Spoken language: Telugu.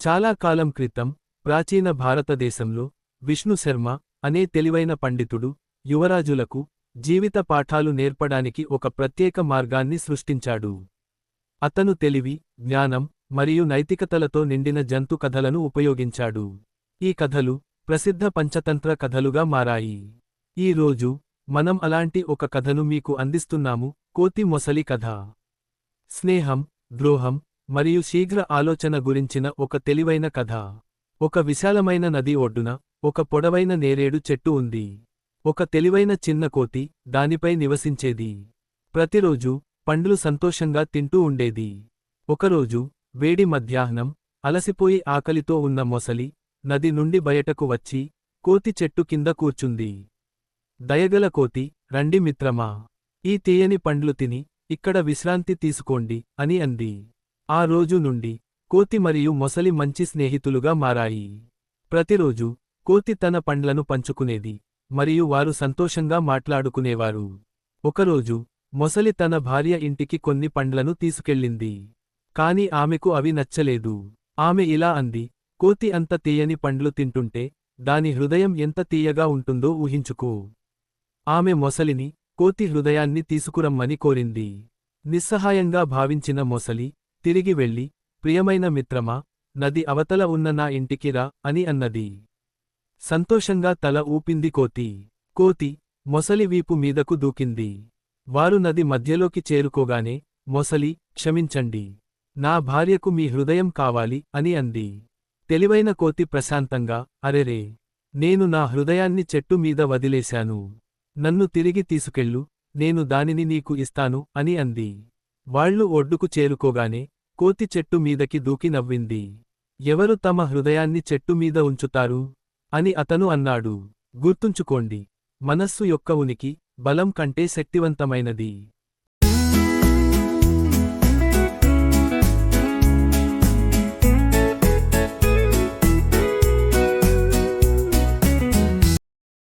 చాలా కాలం క్రితం ప్రాచీన భారతదేశంలో విష్ణు శర్మ అనే తెలివైన పండితుడు యువరాజులకు జీవిత పాఠాలు నేర్పడానికి ఒక ప్రత్యేక మార్గాన్ని సృష్టించాడు. అతను తెలివి జ్ఞానం మరియు నైతికతలతో నిండిన జంతు కథలను ఉపయోగించాడు. ఈ కథలు ప్రసిద్ధ పంచతంత్ర కథలుగా మారాయి. ఈ రోజు మనం అలాంటి ఒక కథను మీకు అందిస్తున్నాము కోతి మొసలి కథ. స్నేహం ద్రోహం మరియు శీఘ్ర ఆలోచన గురించిన ఒక తెలివైన కథ. ఒక విశాలమైన నది ఒడ్డున ఒక పొడవైన నేరేడు చెట్టు ఉంది. ఒక తెలివైన చిన్న కోతి దానిపై నివసించేది. ప్రతిరోజు పండ్లు సంతోషంగా తింటూ ఉండేది. ఒకరోజు వేడి మధ్యాహ్నం అలసిపోయి ఆకలితో ఉన్న మొసలి నది నుండి బయటకు వచ్చి కోతి చెట్టు కింద కూర్చుంది. దయగల కోతి రండి మిత్రమా. ఈ తీయని పండ్లు తిని ఇక్కడ విశ్రాంతి తీసుకోండి అని అంది. ఆ రోజు నుండి కోతి మరియు మొసలి మంచి స్నేహితులుగా మారాయి. ప్రతిరోజు కోతి తన పండ్లను పంచుకునేది మరియు వారు సంతోషంగా మాట్లాడుకునేవారు. ఒకరోజు మొసలి తన భార్య ఇంటికి కొన్ని పండ్లను తీసుకెళ్ళింది. కాని ఆమెకు అవి నచ్చలేదు. ఆమె ఇలా అంది కోతి అంత తీయని పండ్లు తింటుంటే దాని హృదయం ఎంత తీయగా ఉంటుందో ఊహించుకో. ఆమె మొసలిని కోతి హృదయాన్ని తీసుకురమ్మని కోరింది. నిస్సహాయంగా భావించిన మొసలి తిరిగి వెళ్ళి ప్రియమైన మిత్రమా నది అవతల ఉన్న నా ఇంటికిరా అని అన్నది. సంతోషంగా తల ఊపింది కోతి. కోతి మొసలి వీపు మీదకు దూకింది. వారు నది మధ్యలోకి చేరుకోగానే మొసలి క్షమించండి. నా భార్యకు మీ హృదయం కావాలి అని అంది. తెలివైన కోతి ప్రశాంతంగా అరెరే నేను నా హృదయాన్ని చెట్టు మీద వదిలేశాను. నన్ను తిరిగి తీసుకెళ్ళు నేను దానిని నీకు ఇస్తాను అని అంది. వాళ్ళు ఒడ్డుకు చేరుకోగానే కోతి చెట్టు మీదకి దూకి నవ్వింది. ఎవరు తమ హృదయాన్ని చెట్టు మీద ఉంచుతారు? అని అతను అన్నాడు. గుర్తుంచుకోండి మనస్సు యొక్క ఉనికి బలం కంటే శక్తివంతమైనది.